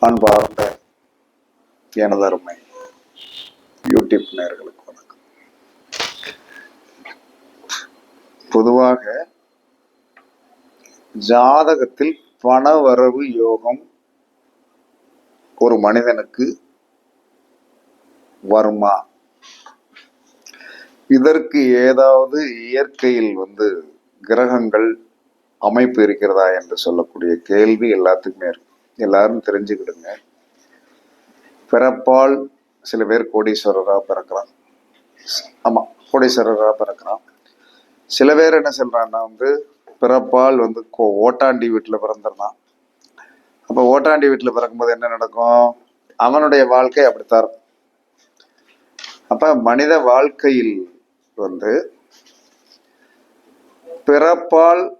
அன்பார்ந்த எனதருமை யூடியூப் நேர்களுக்கு வணக்கம். பொதுவாக ஜாதகத்தில் பணவரவு யோகம் ஒரு மனிதனுக்கு வருமா? இதற்கு ஏதாவது இயற்கையில் வந்து கிரகங்கள் அமைப்பு இருக்கிறதா என்று சொல்லக்கூடிய கேள்வி எல்லாத்துக்குமே இருக்கும். எல்லாரும் தெரிஞ்சுக்கிடுங்க. பிறப்பால் சில பேர் கோடீஸ்வரராக பிறக்கிறான் ஆமாம் கோடீஸ்வரராக பிறக்கிறான் சில பேர் என்ன சொல்கிறான்னா வந்து பிறப்பால் வந்து கோ- ஓட்டாண்டி வீட்டில் பிறந்திருந்தான் அப்போ ஓட்டாண்டி வீட்டில் பிறக்கும்போது என்ன நடக்கும்? அவனுடைய வாழ்க்கை அப்படித்தான் இருக்கும். அப்போ மனித வாழ்க்கையில் வந்து பிறப்பால்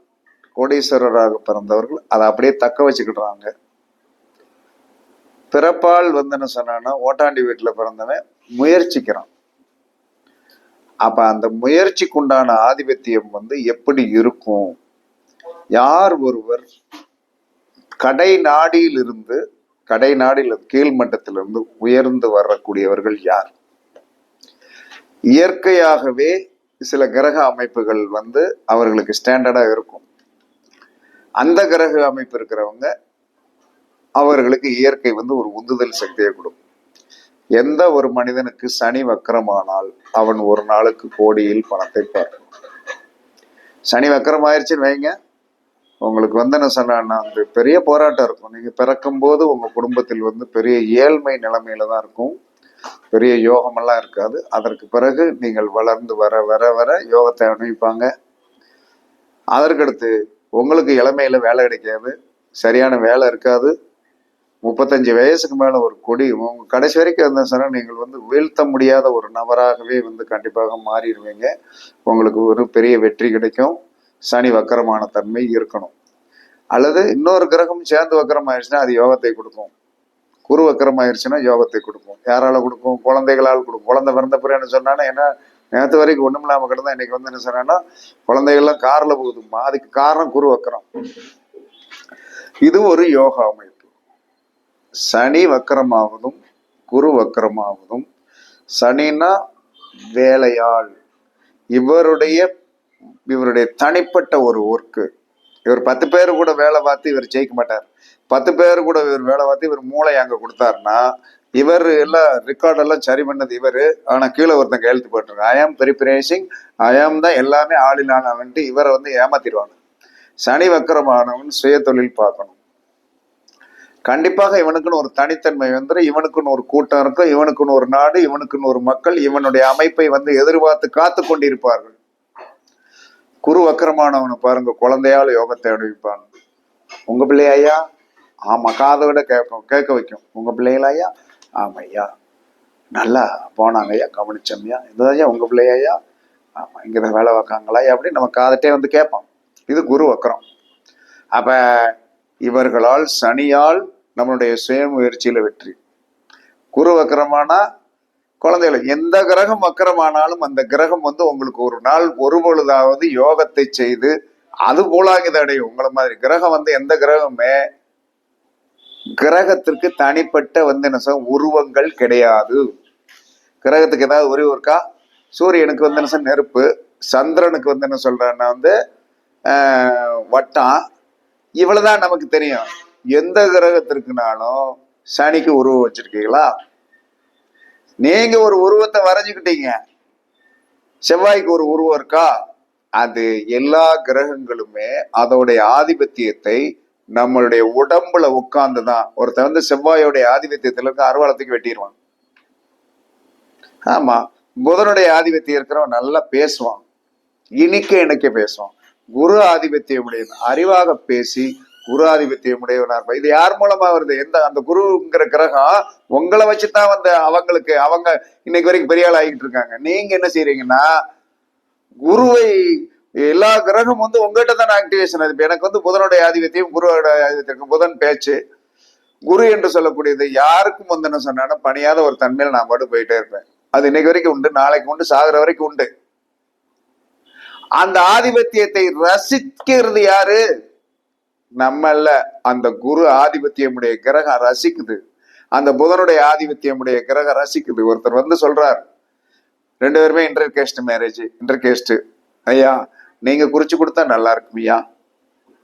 கோடீஸ்வரராக பிறந்தவர்கள் அதை அப்படியே தக்க வச்சுக்கிடுறாங்க. பிறப்பால் வந்துன்னு என்ன சொன்னான்னா ஓட்டாண்டி வீட்டில் பிறந்தவன் முயற்சிக்கிறான். அப்ப அந்த முயற்சிக்குண்டான ஆதிபத்தியம் வந்து எப்படி இருக்கும்? யார் ஒருவர் கடை நாடியில் இருந்து கடை நாடியில் கீழ் மட்டத்திலிருந்து உயர்ந்து வரக்கூடியவர்கள் யார்? இயற்கையாகவே சில கிரக அமைப்புகள் வந்து அவர்களுக்கு ஸ்டாண்டர்டாக இருக்கும். அந்த கிரக அமைப்பு இருக்கிறவங்க அவர்களுக்கு இயற்கை வந்து ஒரு உந்துதல் சக்தியை கொடுக்கும். எந்த ஒரு மனிதனுக்கு சனி வக்கரமானால் அவன் ஒரு நாளுக்கு கோடியில் பணத்தை பார்க்கும். சனி வக்கரம் ஆயிடுச்சுன்னு வைங்க. உங்களுக்கு வந்து என்ன சொன்னா அந்த பெரிய போராட்டம் இருக்கும். நீங்க பிறக்கும் போது உங்க குடும்பத்தில் வந்து பெரிய ஏழ்மை நிலைமையில தான் இருக்கும். பெரிய யோகமெல்லாம் இருக்காது. அதற்கு பிறகு நீங்கள் வளர்ந்து வர வர வர யோகத்தை அனுபவிப்பாங்க. அதற்கடுத்து உங்களுக்கு இளமையில வேலை கிடைக்காது. சரியான வேலை இருக்காது. முப்பத்தஞ்சு வயசுக்கு மேல ஒரு கொடி உங்க கடைசி வரைக்கும் இருந்த சொன்னா நீங்கள் வந்து வீழ்த்த முடியாத ஒரு நபராகவே வந்து கண்டிப்பாக மாறிடுவீங்க. உங்களுக்கு ஒரு பெரிய வெற்றி கிடைக்கும். சனி வக்கரமான தன்மை இருக்கணும். அல்லது இன்னொரு கிரகம் சேர்ந்து வக்கரம் ஆயிடுச்சுன்னா அது யோகத்தை கொடுக்கும். குரு வக்கரம் ஆயிடுச்சுன்னா யோகத்தை கொடுக்கும். யாரால கொடுக்கும்? குழந்தைகளால் கொடுக்கும். குழந்தை பிறந்த பிறகு என்ன சொன்னான்னா என்ன நேற்று வரைக்கும் ஒன்றும் இல்லாமல் கிடந்தா இன்னைக்கு வந்து என்ன சொன்னான்னா குழந்தைகள்லாம் கார்ல போகுதுமா அதுக்கு காரணம் குரு வக்கரம். இது ஒரு யோகா அமைப்பு. சனி வக்கரமாவதும் குரு வக்கரமாவதும் சனினா வேலையாள். இவருடைய இவருடைய தனிப்பட்ட ஒரு ஒர்க்கு இவர் பத்து பேர் கூட வேலை பார்த்து இவர் ஜெயிக்க மாட்டார். பத்து பேர் கூட இவர் வேலை பார்த்து இவர் மூளை அங்க கொடுத்தாருன்னா இவர் எல்லாம் ரெக்கார்ட் எல்லாம் சரி பண்ணது இவர். ஆனா கீழே ஒருத்தன் கையெழுத்து போட்டிருக்காங்க ஐ ஆம் பிரிப்பரேசிங் ஐ ஆம் தான் எல்லாமே ஆளிலானவன்ட்டு இவரை வந்து ஏமாத்திடுவாங்க. சனி வக்கரமானவன் சுய தொழில் பார்க்கணும். கண்டிப்பாக இவனுக்குன்னு ஒரு தனித்தன்மை வந்துடும் இவனுக்குன்னு ஒரு கூட்டம் இருக்கும் இவனுக்குன்னு ஒரு நாடு இவனுக்குன்னு ஒரு மக்கள் இவனுடைய அமைப்பை வந்து எதிர்பார்த்து காத்து கொண்டிருப்பார்கள். குரு வக்கரமானவனை பாருங்க குழந்தையால் யோகத்தை அனுபவிப்பான். உங்க பிள்ளை ஐயா? ஆமா காதை விட கேட்கும் கேட்க வைக்கும். உங்க பிள்ளைகளா ஐயா ஆமா ஐயா நல்லா போனாங்க ஐயா கவனிச்சோம்யா. இந்த ஐயா உங்க ஆமாம் இங்கே ஆமா வேலை வைக்காங்களா அப்படின்னு நம்ம காதட்டே வந்து கேட்போம். இது குரு வக்கரம். அப்போ இவர்களால் சனியால் நம்மளுடைய சுயமுயற்சியில் வெற்றி. குரு வக்கரமானா குழந்தைகள் எந்த கிரகம் வக்கரமானாலும் அந்த கிரகம் வந்து உங்களுக்கு ஒரு நாள் ஒரு பொழுதாவது யோகத்தை செய்து அது போலாங்கித அடையும் உங்களை மாதிரி. கிரகம் வந்து எந்த கிரகமே கிரகத்திற்கு தனிப்பட்ட வந்து என்ன சொல்ல உருவங்கள் கிடையாது. கிரகத்துக்கு ஏதாவது உருவம் இருக்கா? சூரியனுக்கு வந்து என்ன சொல்ல நெருப்பு. சந்திரனுக்கு வந்து என்ன சொல்றேன்னா வந்து வட்டம் இவ்வளவுதான் நமக்கு தெரியும். எந்த கிரகத்திற்குனாலும் சனிக்கு உருவம் வச்சிருக்கீங்களா? நீங்க ஒரு உருவத்தை வரைஞ்சுக்கிட்டீங்க. செவ்வாய்க்கு ஒரு உருவம் இருக்கா? அது எல்லா கிரகங்களுமே அதோடைய ஆதிபத்தியத்தை நம்மளுடைய உடம்புல உட்கார்ந்து தான் ஒருத்தன் வந்து செவ்வாயோடைய ஆதிபத்தியத்துல இருக்க அருவாளத்துக்கு வெட்டிடுவான் ஆமா புதனுடைய ஆதிபத்தியம் இருக்கிறவன் நல்லா பேசுவான். இனிக்க இணைக்க பேசுவான். குரு ஆதிபத்தியம் உடையவன் அறிவாக பேசி குரு ஆதிபத்தியம் உடையவனா இருப்பான். இது யார் மூலமா வருது? எந்த அந்த குருங்கிற கிரகம் உங்களை வச்சுதான் வந்து அவங்களுக்கு அவங்க இன்னைக்கு வரைக்கும் பெரிய ஆள் ஆகிட்டு இருக்காங்க. நீங்க என்ன செய்றீங்கன்னா குருவை எல்லா கிரகம் வந்து உங்ககிட்ட தான் ஆக்டிவேஷன் அது எனக்கு வந்து புதனுடைய ஆதிபத்தியம் குருவோட ஆதிபத்தியம் புதன் பேச்சு. குரு என்று சொல்லக்கூடியது யாருக்கும் வந்து என்ன சொன்னா பணியாத ஒரு தன்மையில் நான் பாட்டு போயிட்டே இருப்பேன். அது இன்னைக்கு வரைக்கும் உண்டு. நாளைக்கு உண்டு. சாகுற வரைக்கும் உண்டு. அந்த ஆதிபத்தியத்தை ரசிக்கிறது யாரு? நம்மள அந்த குரு ஆதிபத்தியமுடைய கிரகம் ரசிக்குது. அந்த புதனுடைய ஆதிபத்தியமுடைய கிரகம் ரசிக்குது. ஒருத்தர் வந்து சொல்றார். ரெண்டு பேருமே inter caste marriage inter caste ஐயா நீங்க குறிச்சு கொடுத்தா நல்லா இருக்குமையா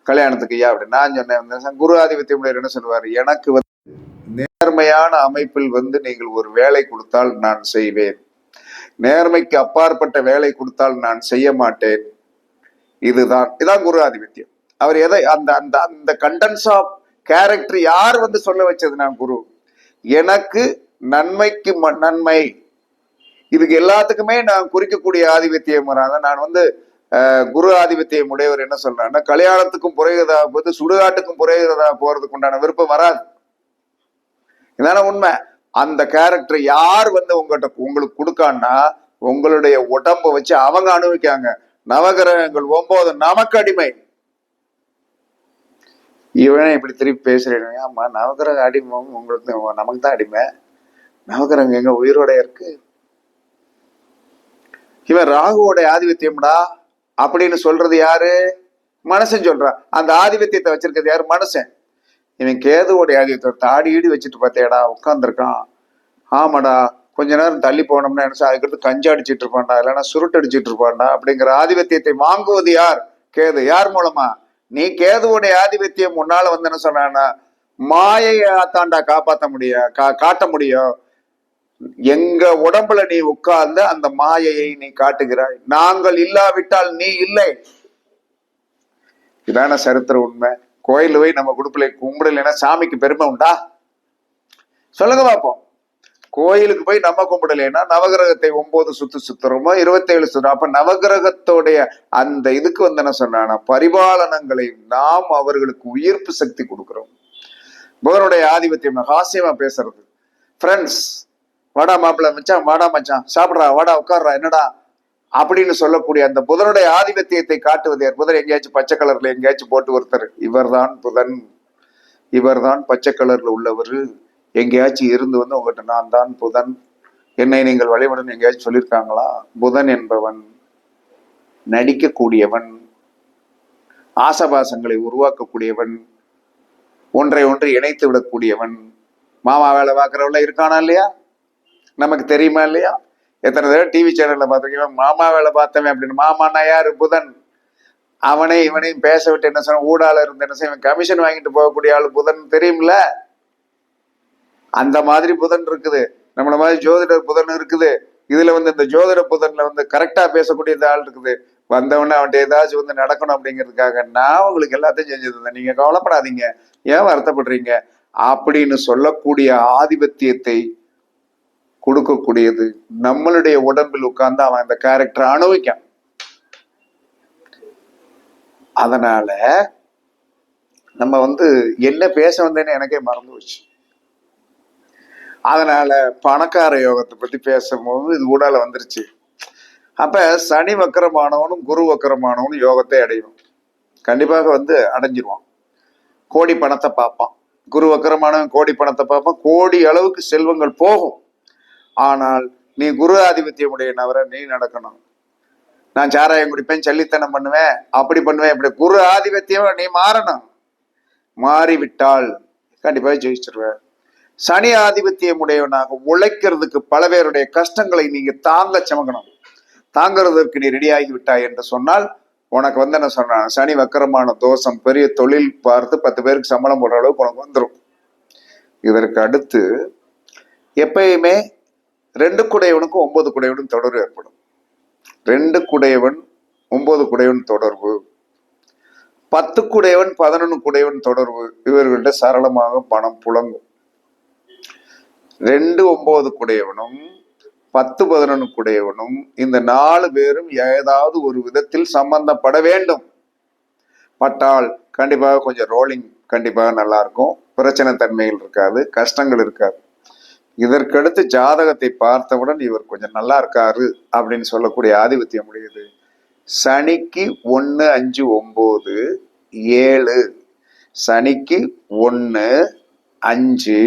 கல்யாணத்துக்கு ஐயா அப்படின்னு நான் சொன்னேன் குரு ஆதிபத்தியமுடைய என்ன சொல்லுவார்? எனக்கு வந்து நேர்மையான அமைப்பில் வந்து நீங்கள் ஒரு வேலை கொடுத்தால் நான் செய்வேன். நேர்மைக்கு அப்பாற்பட்ட வேலை கொடுத்தால் நான் செய்ய மாட்டேன். இதுதான். இதான் குரு ஆதிபத்தியம். அவர் எதை அந்த அந்த அந்த கண்டன்ஸ் ஆஃப் கேரக்டர் யார் வந்து சொல்ல வச்சது நான் குரு? எனக்கு நன்மைக்கு ம- நன்மை. இதுக்கு எல்லாத்துக்குமே நான் குறிக்கக்கூடிய ஆதிபத்தியம் வராங்க. நான் வந்து குரு ஆதிபத்தியம் உடையவர் என்ன சொல்றாருன்னா கல்யாணத்துக்கும் புறைகிறதா போது சுடுகாட்டுக்கும் புறைகிறதா போறதுக்கு உண்டான விருப்பம் வராது. இதான உண்மை. அந்த கேரக்டர் யார் வந்து உங்கள்கிட்ட உங்களுக்கு கொடுக்கான்னா உங்களுடைய உடம்ப வச்சு அவங்க அனுபவிக்காங்க. நவகிரகங்கள் ஒன்பது நமக்கு அடிமை. இவனே இப்படி திருப்பி பேசுறேன். ஆமா நவகிரக அடிமை உங்களுக்கு நமக்கு தான் அடிமை. நவகிரகம் எங்க உயிரோட இருக்கு? இவன் ராகுவோட ஆதிபத்தியம்டா. அப்படின்னு சொல்றது யாரு? மனுஷன் சொல்றான். அந்த ஆதிபத்தியத்தை வச்சிருக்கிறது யாரு? மனுஷன். இவன் கேதுவோட ஆதிபத்தியத்தை தாடி ஈடி வச்சுட்டு பார்த்தேடா உட்காந்துருக்கான் ஆமாடா கொஞ்ச நேரம் தள்ளி போனோம்னா என்ன அதுக்கு அதுக்கடுத்து கஞ்சா அடிச்சிட்டு இருப்பான்டா இல்லைன்னா சுருட்டு அடிச்சிட்டு இருப்பான்டா அப்படிங்கிற ஆதிபத்தியத்தை வாங்குவது யார்? கேது. யார் மூலமா? நீ கேதுவோடைய ஆதிபத்தியம் முன்னால வந்து என்ன சொன்னான்னா மாயையை தாண்டா காப்பாற்ற முடியும் கா- காட்ட முடியும். எங்க உடம்புல நீ உட்கார்ந்து அந்த மாயையை நீ காட்டுகிறாய். நாங்கள் இல்லாவிட்டால் நீ இல்லை. இதான சரித்திர உண்மை. கோயில் போய் நம்ம குடுப்பில கும்பிடலைன்னா சாமிக்கு பெருமை உண்டா? சொல்லுங்க பாப்போம். கோயிலுக்கு போய் நம்ம கும்பிடலைன்னா நவகிரகத்தை ஒன்பது சுத்து சுத்துறோமோ இருபத்தேழு சுத்துறோம் அப்ப நவகிரகத்தோடைய அந்த இதுக்கு வந்து என்ன சொன்னா பரிபாலனங்களை நாம் அவர்களுக்கு உயிர்ப்பு சக்தி கொடுக்கிறோம். புகனுடைய ஆதிபத்தியம் ஹாஸ்யமா பேசுறது. ஃப்ரெண்ட்ஸ் வாடா மாப்பிள்ள மச்சான் வாடா மச்சான். சாப்பிட்றா வாடா உட்கார்றா என்னடா? அப்படின்னு சொல்லக்கூடிய அந்த புதனுடைய ஆதிபத்தியத்தை காட்டுவது யார்? புதன் எங்கேயாச்சும் பச்சை கலர்ல எங்கேயாச்சும் போட்டு ஒருத்தர். இவர்தான் புதன். இவர்தான் பச்சை கலர்ல உள்ளவர். எங்கேயாச்சும் இருந்து வந்து உங்ககிட்ட நான் தான் புதன். என்னை நீங்கள் வழிபடணும் எங்கேயாச்சும் சொல்லியிருக்காங்களா? புதன் என்பவன் நடிக்கக்கூடியவன். ஆசபாசங்களை உருவாக்கக்கூடியவன். ஒன்றை ஒன்று இணைத்து விடக்கூடியவன். மாமா வேலை பார்க்குறவள இருக்கானா இல்லையா? நமக்கு தெரியுமா இல்லையா? எத்தனை தடவை டிவி சேனல்ல பார்த்துருக்கீங்க? மாமா வேலை பார்த்தவன் அப்படின்னு. மாமான்னா யாரு? புதன். அவனே இவனையும் பேச விட்டு என்ன சொன்ன ஊடால இருந்து என்ன செய்வன்? கமிஷன் வாங்கிட்டு போகக்கூடிய ஆள் புதன். தெரியும்ல? அந்த மாதிரி புதன் இருக்குது. நம்மள மாதிரி ஜோதிடர் புதன் இருக்குது. இதுல வந்து இந்த ஜோதிட புதன்ல வந்து கரெக்டா பேசக்கூடிய இந்த ஆள் இருக்குது. வந்தவொடனே அவன்கிட்ட ஏதாச்சும் வந்து நடக்கணும் அப்படிங்கிறதுக்காக நான் உங்களுக்கு எல்லாத்தையும் செஞ்சு தந்தேன் நீங்க கவலைப்படாதீங்க. ஏன் வருத்தப்படுறீங்க? அப்படின்னு சொல்லக்கூடிய ஆதிபத்தியத்தை கொடுக்கக்கூடியது. நம்மளுடைய உடம்பில் உட்கார்ந்து அவன் அந்த கேரக்டரை அனுபவிக்கான். அதனால நம்ம வந்து என்ன பேச வந்தேன்னு எனக்கே மறந்து போச்சு. அதனால பணக்கார யோகத்தை பத்தி பேசும்போது இது ஊடால வந்துருச்சு. அப்ப சனி வக்கரமானவனும் குரு வக்கரமானவனும் யோகத்தை அடையும் கண்டிப்பாக வந்து அடைஞ்சிருவான். கோடி பணத்தை பார்ப்பான். குரு வக்கரமானவன் கோடி பணத்தை பார்ப்பான். கோடி அளவுக்கு செல்வங்கள் போகும். ஆனால் நீ குரு ஆதிபத்தியமுடைய நபரை நீ நடக்கணும். நான் சாராயம் குடிப்பேன் சல்லித்தனம் பண்ணுவேன் அப்படி பண்ணுவேன் இப்படி குரு ஆதிபத்தியம் நீ மாறணும். மாறிவிட்டால் கண்டிப்பாக ஜெயிச்சிருவேன். சனி ஆதிபத்தியம் உடையவனாக உழைக்கிறதுக்கு பல பேருடைய கஷ்டங்களை நீங்க தாங்க சமக்கணும். தாங்கிறதுக்கு நீ ரெடியாகி விட்டாய் என்று சொன்னால் உனக்கு வந்து என்ன சொன்னான்? சனி வக்கரமான தோஷம் பெரிய தொழில் பார்த்து பத்து பேருக்கு சம்பளம் போடுற அளவுக்கு உனக்கு வந்துடும் இதற்கு அடுத்து எப்பயுமே ரெண்டு குடையவனுக்கும் ஒன்பது குடையவனும் தொடர்பு ஏற்படும். ரெண்டு குடையவன் ஒன்பது குடையவன் தொடர்பு. பத்து குடையவன் பதினொன்று குடையவன் தொடர்பு. இவர்கள்ட்ட சரளமாக பணம் புழங்கும். ரெண்டு ஒன்பது குடையவனும் பத்து பதினொன்று குடையவனும் இந்த நாலு பேரும் ஏதாவது ஒரு விதத்தில் சம்பந்தப்பட வேண்டும். பட்டால் கண்டிப்பாக கொஞ்சம் ரோலிங் கண்டிப்பாக நல்லா இருக்கும். பிரச்சனை தன்மைகள் இருக்காது. கஷ்டங்கள் இருக்காது. இதற்கடுத்து ஜாதகத்தை பார்த்தவுடன் இவர் கொஞ்சம் நல்லா இருக்காரு அப்படின்னு சொல்லக்கூடிய ஆதிபத்தியம் உடையது சனிக்கு ஒன்று அஞ்சு ஒம்பது ஏழு. சனிக்கு ஒன்று அஞ்சு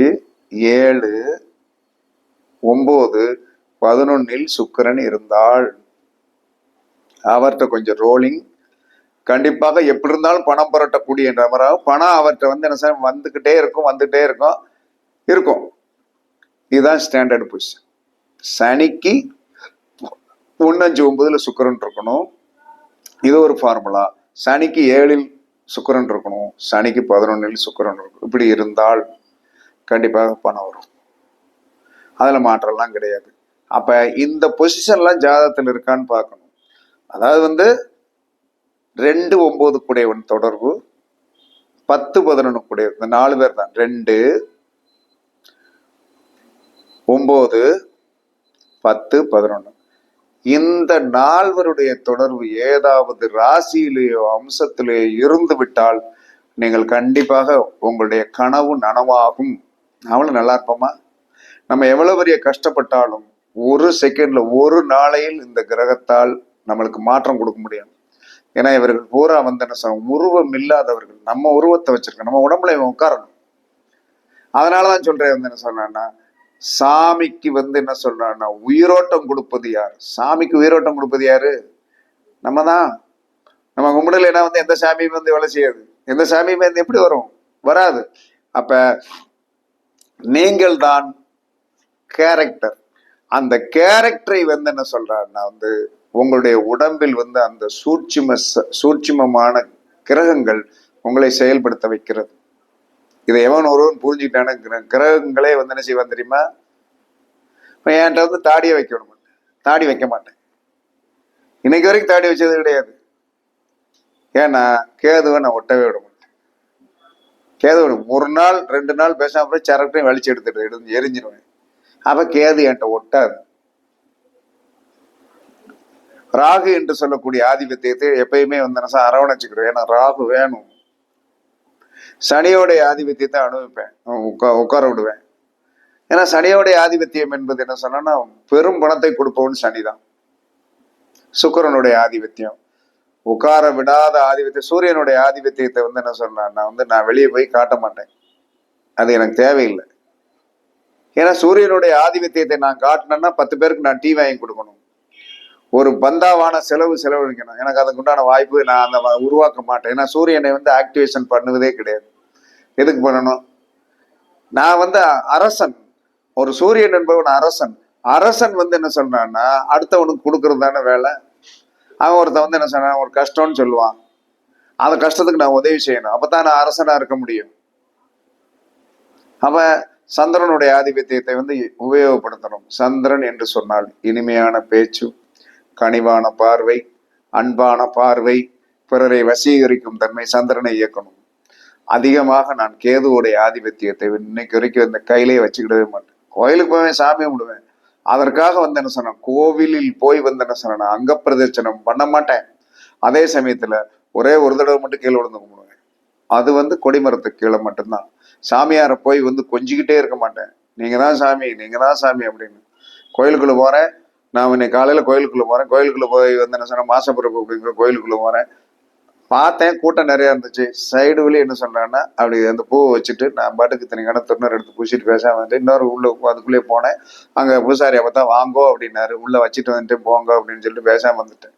ஏழு ஒம்பது. பதினொன்னில் சுக்கரன் இருந்தாள். அவர்கிட்ட கொஞ்சம் ரோலிங் கண்டிப்பாக எப்படி இருந்தாலும் பணம் புரட்டக்கூடிய மாதிரி பணம் அவர்கிட்ட வந்து என்ன சார் வந்துக்கிட்டே இருக்கும் வந்துகிட்டே இருக்கும். இருக்கும். இதுதான் ஸ்டாண்டர்ட் பொசிஷன் சனிக்கு ஒன்னஞ்சு ஒன்பதுல சுக்கரன் இருக்கணும். இது ஒரு ஃபார்முலா சனிக்கு ஏழில் சுக்கிரன் இருக்கணும். சனிக்கு பதினொன்னில் சுக்கிரன் இருக்கணும். இப்படி இருந்தால் கண்டிப்பாக பணம் வரும். அதில் மாற்றம்லாம் கிடையாது. அப்போ இந்த பொசிஷன்லாம் ஜாதகத்தில் இருக்கான்னு பார்க்கணும். அதாவது வந்து ரெண்டு ஒம்பது கூடையவன் தொடர்பு பத்து பதினொன்று கூடிய இந்த நாலு பேர் தான். ரெண்டு ஒம்பது பத்து பதினொன்று இந்த நால்வருடைய தொடர்பு ஏதாவது ராசியிலேயோ அம்சத்திலேயோ இருந்து விட்டால் நீங்கள் கண்டிப்பாக உங்களுடைய கனவு நனவாகும். அவளும் நல்லா இருப்போமா? நம்ம எவ்வளவு பெரிய கஷ்டப்பட்டாலும் ஒரு செகண்ட்ல ஒரு நாளையில் இந்த கிரகத்தால் நம்மளுக்கு மாற்றம் கொடுக்க முடியும். ஏன்னா இவர்கள் பூரா வந்து என்ன சொல்ல உருவம் இல்லாதவர்கள். நம்ம உருவத்தை வச்சிருக்கோம். நம்ம உடம்புல இவன் உட்காரணும். அதனாலதான் சொல்றேன் வந்து என்ன சொன்னா சாமிக்கு வந்து என்ன சொல்றான்னா உயிரோட்டம் கொடுப்பது யார்? சாமிக்கு உயிரோட்டம் கொடுப்பது யாரு? நம்ம தான் நம்ம கும்பிடலைன்னா வந்து எந்த சாமியும் வந்து வேலை செய்யாது. எந்த சாமியுமே வந்து எப்படி வரும்? வராது. அப்ப நீங்கள் தான் கேரக்டர் அந்த கேரக்டரை வந்து என்ன சொல்றாருன்னா வந்து உங்களுடைய உடம்பில் வந்து அந்த சூட்சும ச- சூட்சுமமான கிரகங்கள் உங்களை செயல்படுத்த வைக்கிறது. இதை எவன் ஒருவன் புரிஞ்சுக்கிட்டான கிரகங்களே வந்து என்ன செய்வான் தெரியுமா? என்கிட்ட வந்து தாடியை வைக்க விட மாட்டேன் தாடி வைக்க மாட்டேன். இன்னைக்கு வரைக்கும் தாடி வச்சது கிடையாது. ஏன்னா கேதுவை நான் ஒட்டவே விட மாட்டேன். கேது ஒரு நாள் ரெண்டு நாள் பேசாம போய் சரட்டையும் வலிச்சு எடுத்துட்டு எடுத்து எரிஞ்சிருவேன். அப்ப கேது என்கிட்ட ஒட்டாது. ராகு என்று சொல்லக்கூடிய ஆதிபத்தியத்தை எப்பயுமே வந்து என்ன செய்ய, அரவணைச்சுக்கிறேன் ஏன்னா ராகு வேணும். சனியோடைய ஆதிபத்தியத்தை அனுபவிப்பேன். உட்கா- உட்கார விடுவேன். ஏன்னா சனியோடைய ஆதிபத்தியம் என்பது என்ன சொன்னா பெரும் பணத்தை கொடுப்பவன் சனிதான். சுக்கரனுடைய ஆதிபத்தியம். உட்கார விடாத ஆதிபத்தியம் சூரியனுடைய ஆதிபத்தியத்தை வந்து என்ன சொன்னா நான் வந்து நான் வெளியே போய் காட்ட மாட்டேன். அது எனக்கு தேவையில்லை. ஏன்னா சூரியனுடைய ஆதிபத்தியத்தை நான் காட்டினேன்னா பத்து பேருக்கு நான் டீ வாங்கி கொடுக்கணும். ஒரு பந்தாவான செலவு செலவழிக்கணும். எனக்கு அதுக்கு உண்டான வாய்ப்பு நான் அந்த வ- உருவாக்க மாட்டேன். ஏன்னா சூரியனை வந்து ஆக்டிவேஷன் பண்ணுவதே கிடையாது. எதுக்கு பண்ணணும்? நான் வந்து அரசன். ஒரு சூரியன் என்பவன் அரசன். அரசன் வந்து என்ன சொல்றான்னா அடுத்தவனுக்கு கொடுக்கறது தானே வேலை. அவன் ஒருத்தன் வந்து என்ன சொன்னான் ஒரு கஷ்டம்னு சொல்லுவான். அந்த கஷ்டத்துக்கு நான் உதவி செய்யணும். அப்பதான் நான் அரசனா இருக்க முடியும். அவன் சந்திரனுடைய ஆதிபத்தியத்தை வந்து உபயோகப்படுத்தணும். சந்திரன் என்று சொன்னால் இனிமையான பேச்சு கனிவான பார்வை அன்பான பார்வை பிறரை வசீகரிக்கும் தன்மை சந்திரனை இயக்கணும். அதிகமாக நான் கேதுவுடைய ஆதிபத்தியத்தை இன்னைக்கு வரைக்கும் இந்த கையிலே வச்சுக்கிடவே மாட்டேன். கோயிலுக்கு போவேன் சாமி கும்பிடுவேன். அதற்காக வந்து என்ன சொன்னேன் கோவிலில் போய் வந்து என்ன சொன்னேன் அங்க பிரதட்சணம் பண்ண மாட்டேன். அதே சமயத்துல ஒரே ஒரு தடவை மட்டும் கீழே விழுந்து கும்பிடுவேன். அது வந்து கொடிமரத்துக்கு கீழே மட்டும்தான். சாமியாரை போய் வந்து கொஞ்சிக்கிட்டே இருக்க மாட்டேன். நீங்க தான் சாமி நீங்க தான் சாமி அப்படின்னு. கோயிலுக்குள்ள போறேன் நான் இன்னைக்கு காலையில கோயிலுக்குள்ள போறேன். கோயிலுக்குள்ள போய் வந்து என்ன சொன்னேன்? மாசப்பிறப்பு அப்படிங்கிற கோயிலுக்குள்ள போறேன். பார்த்தேன் கூட்டம் நிறைய இருந்துச்சு. சைடு வழி என்ன சொல்றேன்னா அப்படி அந்த பூவை வச்சுட்டு நான் பாட்டுக்கு தனிக்கான துணர் எடுத்து பூசிட்டு பேசாம வந்துட்டு இன்னொரு உள்ள அதுக்குள்ளேயே போனேன். அங்க பூசாரி பார்த்தா தான் வாங்கோ அப்படின்னாரு. உள்ள வச்சுட்டு வந்துட்டு போங்க அப்படின்னு சொல்லிட்டு பேசாம வந்துட்டேன்.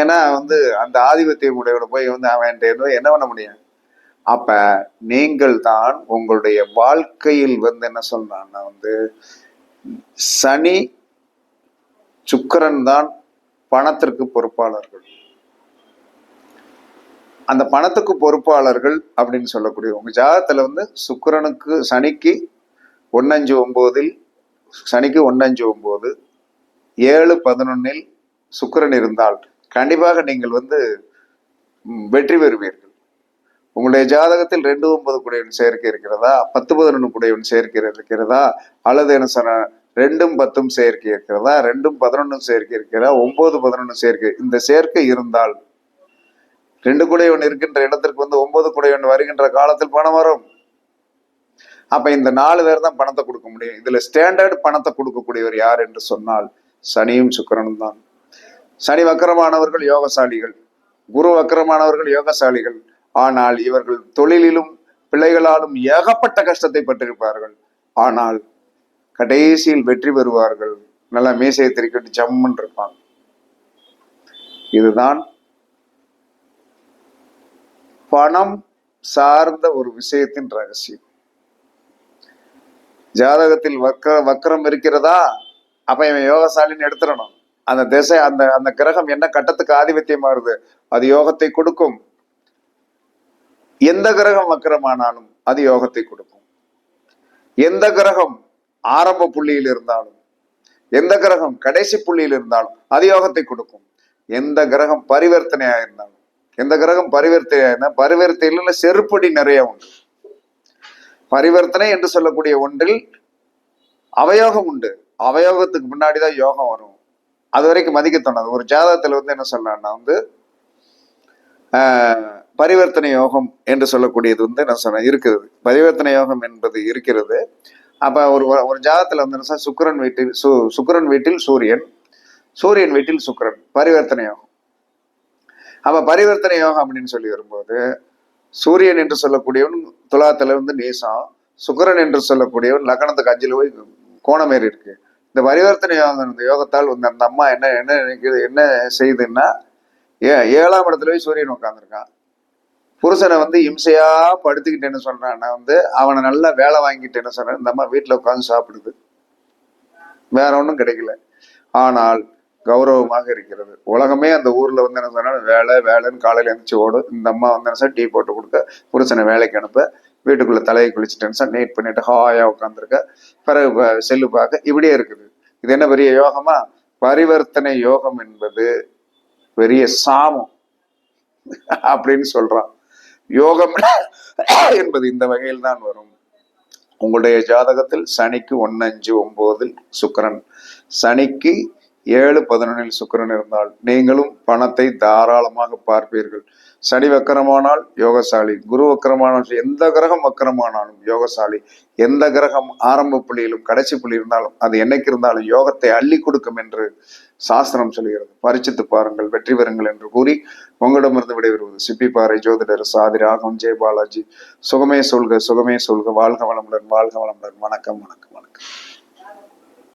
ஏன்னா வந்து அந்த ஆதிபத்திய உடையோட போய் வந்து அவன் என்கிட்ட என்ன பண்ண முடியும்? அப்ப நீங்கள் தான் உங்களுடைய வாழ்க்கையில் வந்து என்ன சொல்றான்னா வந்து சனி சுக்கரன் தான் பணத்திற்கு பொறுப்பாளர்கள். அந்த பணத்துக்கு பொறுப்பாளர்கள் அப்படின்னு சொல்லக்கூடிய உங்க ஜாதகத்துல வந்து சுக்கிரனுக்கு சனிக்கு ஒன்னஞ்சு ஒன்பதில் சனிக்கு ஒன்னஞ்சு ஒன்பது ஏழு பதினொன்னில் சுக்கரன் இருந்தால் கண்டிப்பாக நீங்கள் வந்து வெற்றி பெறுவீர்கள். உங்களுடைய ஜாதகத்தில் ரெண்டு ஒன்பது குடையவன் சேர்க்கை இருக்கிறதா? பத்து பதினொன்று குடையவன் சேர்க்கை இருக்கிறதா? அல்லது என்ன சொன்ன ரெண்டும் பத்தும் சேர்க்கை இருக்கிறதா? ரெண்டும் பதினொன்றும் சேர்க்கை இருக்கிறதா? ஒன்பது பதினொன்று சேர்க்கை. இந்த சேர்க்கை இருந்தால் ரெண்டு குடையவன் இருக்கின்ற இடத்திற்கு வந்து ஒன்பது குடையவன் வருகின்ற காலத்தில் பணம் வரும். அப்ப இந்த நாலு பேர் தான் பணத்தை கொடுக்க முடியும். இதுல ஸ்டாண்டர்ட் பணத்தை கொடுக்கக்கூடியவர் யார் என்று சொன்னால் சனியும் சுக்கரனும் தான். சனி வக்கரமானவர்கள் யோகசாலிகள் குரு வக்கரமானவர்கள் யோகசாலிகள். ஆனால் இவர்கள் தொழிலிலும் பிள்ளைகளாலும் ஏகப்பட்ட கஷ்டத்தை பட்டிருப்பார்கள். ஆனால் கடைசியில் வெற்றி பெறுவார்கள். நல்லா மீசையை திருக்கிட்டு ஜம்முன்னு இருப்பாங்க. இதுதான் பணம் சார்ந்த ஒரு விஷயத்தின் ரகசியம். ஜாதகத்தில் வக்க வக்கரம் இருக்கிறதா? அப்ப இவன் யோகசாலின்னு எடுத்துடணும். அந்த திசை அந்த அந்த கிரகம் என்ன கட்டத்துக்கு ஆதிபத்தியம் வருது அது யோகத்தை கொடுக்கும். எந்த கிரகம் வக்கரமானாலும் அது யோகத்தை கொடுக்கும். எந்த கிரகம் ஆரம்ப புள்ளியில் இருந்தாலும் எந்த கிரகம் கடைசி புள்ளியில் இருந்தாலும் அதியோகத்தை கொடுக்கும். எந்த கிரகம் பரிவர்த்தனையா இருந்தாலும் எந்த கிரகம் பரிவர்த்தனையா இருந்தால் பரிவர்த்தனையில செருப்படி நிறைய உண்டு. பரிவர்த்தனை என்று சொல்லக்கூடிய ஒன்றில் அவயோகம் உண்டு. அவயோகத்துக்கு முன்னாடிதான் யோகம் வரும். அது வரைக்கும் மதிக்க தோணாது. ஒரு ஜாதகத்துல வந்து என்ன சொல்லலாம்னா வந்து ஆஹ், பரிவர்த்தனை யோகம் என்று சொல்லக்கூடியது வந்து நான் சொன்னேன் இருக்கிறது பரிவர்த்தனை யோகம் என்பது இருக்கிறது. அப்ப ஒரு ஒரு ஜாதகத்துல வந்து சுக்கரன் சுக்கிரன் வீட்டில் சு சுக்கிரன் வீட்டில் சூரியன் சூரியன் வீட்டில் சுக்கரன் பரிவர்த்தனை யோகம். அப்ப பரிவர்த்தனை யோகம் அப்படின்னு சொல்லி வரும்போது சூரியன் என்று சொல்லக்கூடியவன் துலாத்துல இருந்து நீசம் சுக்கரன் என்று சொல்லக்கூடியவன் லக்னத்துக்கு அஞ்சில் போய் கோணமேறி இருக்கு. இந்த பரிவர்த்தனை யோகம் இந்த யோகத்தால் வந்து அந்த அம்மா என்ன என்ன நினைக்குது என்ன செய்யுதுன்னா ஏ ஏழாம் இடத்துல போய் சூரியன் உட்காந்துருக்கான் புருஷனை வந்து இம்சையா படுத்துக்கிட்டேன்னு சொல்றான்னா வந்து அவனை நல்லா வேலை வாங்கிட்டேன்னு சொல்றேன் இந்த அம்மா வீட்டுல உட்காந்து சாப்பிடுது. வேற ஒன்றும் கிடைக்கல. ஆனால் கௌரவமாக இருக்கிறது. உலகமே அந்த ஊர்ல வந்து என்ன சொன்னாலும் வேலை வேலைன்னு காலையில எழுந்துச்சு ஓடும் இந்த அம்மா வந்து என்ன டீ போட்டு கொடுக்க. புருஷனை வேலைக்கு அனுப்ப. வீட்டுக்குள்ள தலையை குளிச்சுட்டேன்னு சார் நீட் பண்ணிட்டு ஹாயா உட்காந்துருக்க பிறகு செல்லு பார்க்க இப்படியே இருக்குது. இது என்ன பெரிய யோகமா? பரிவர்த்தனை யோகம் என்பது பெரிய சாமம். அப்படின்னு சொல்றான். யோகம் என்பது இந்த வகையில் தான் வரும். உங்களுடைய ஜாதகத்தில் சனிக்கு ஒன்னு அஞ்சு ஒன்பதில் சுக்கரன். சனிக்கு ஏழு பதினொன்றில் சுக்கிரன் இருந்தால் நீங்களும் பணத்தை தாராளமாக பார்ப்பீர்கள். சனி வக்கரமானால் யோகசாலி குரு வக்கரமானால் எந்த கிரகம் வக்கரமானாலும் யோகசாலி எந்த கிரகம் ஆரம்ப புள்ளியிலும் கடைசி புள்ளி இருந்தாலும் அது என்னைக்கு இருந்தாலும் யோகத்தை அள்ளி கொடுக்கும் என்று சாஸ்திரம் சொல்கிறது. பரிச்சித்து பாருங்கள் வெற்றி பெறுங்கள் என்று கூறி உங்களிடமிருந்து விடைபெறுவது சிப்பிப்பாறை ஜோதிடர் சாதி ராகம் ஜெய பாலாஜி. சுகமே சொல்க சுகமே சொல்க. வாழ்க வளமுடன் வாழ்க வளமுடன். வணக்கம் வணக்கம் வணக்கம்.